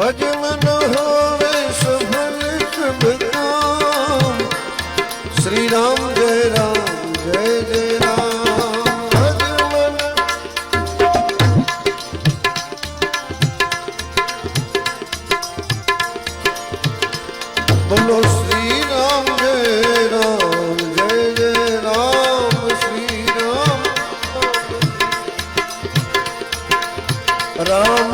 ભજમન હોવે સફલ સબ કામ શ્રી રામ જય રામ, જય જય રામ. ભજમન બોલો શ્રી રામ જય રામ, જય જય રામ શ્રી રામ રામ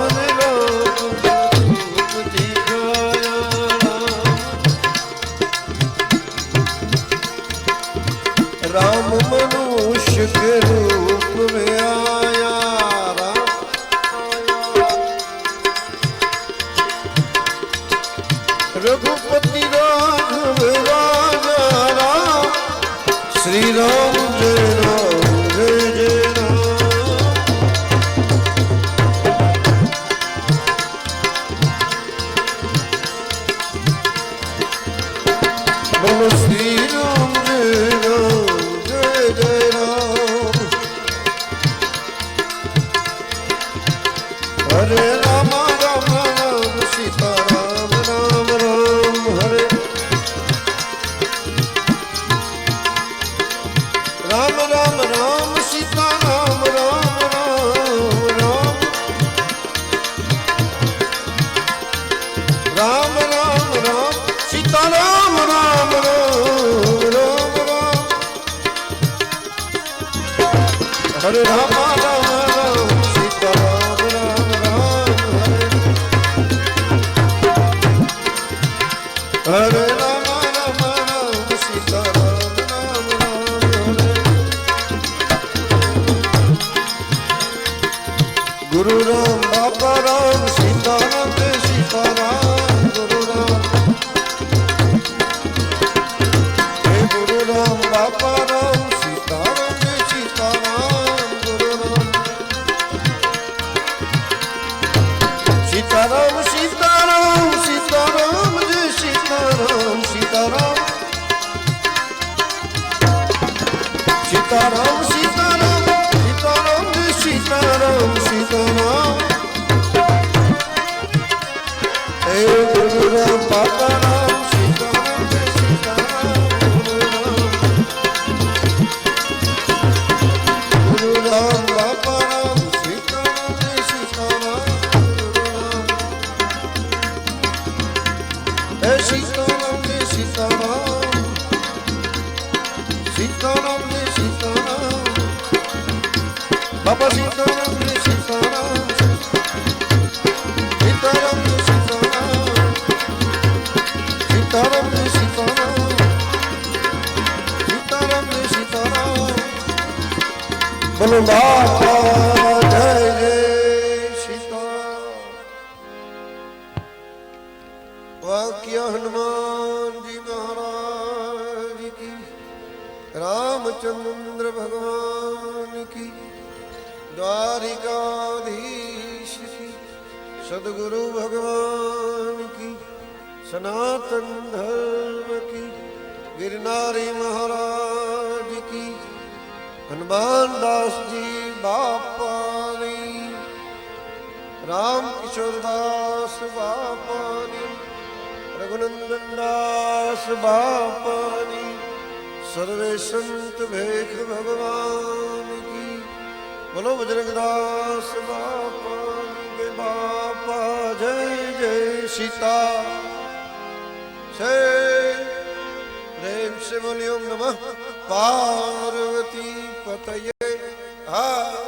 રઘુપતિ રાઘવ રાજા શ્રી રામ જય રામ, જય જય રામ. બોલો શ્રી રામ જય રામ, જય જય રામ. હરે રામા. હરે રામ સીતારામ સીતારામ સીતારામ સીતારામ સીતારામ હે ગુરુ રામ બાપા બાપા સીતારામ સીતારામ સીતારામ સીતારામ સીતારામ સીતારામ સીતારામ બોલો બાપા જય જય વાક્ય હનુમાનજી મહારાજ કી રામચંદ્ર ભગવાન કી द्वारिकाधीश सदगुरु भगवान की, सनातन धर्म की, गिरनारी महाराज की, हनुमान दास जी, बापानी राम किशोर दास बापानी, रघुनंदन दास बापानी, सर्वे संत भेख भगवान की। બોલો બજરંગદાસ બાપા બાપા, જય જય સીતા. છે પ્રેમ સે બોલ્યો નમઃ. પાર્વતી પતયે. હા.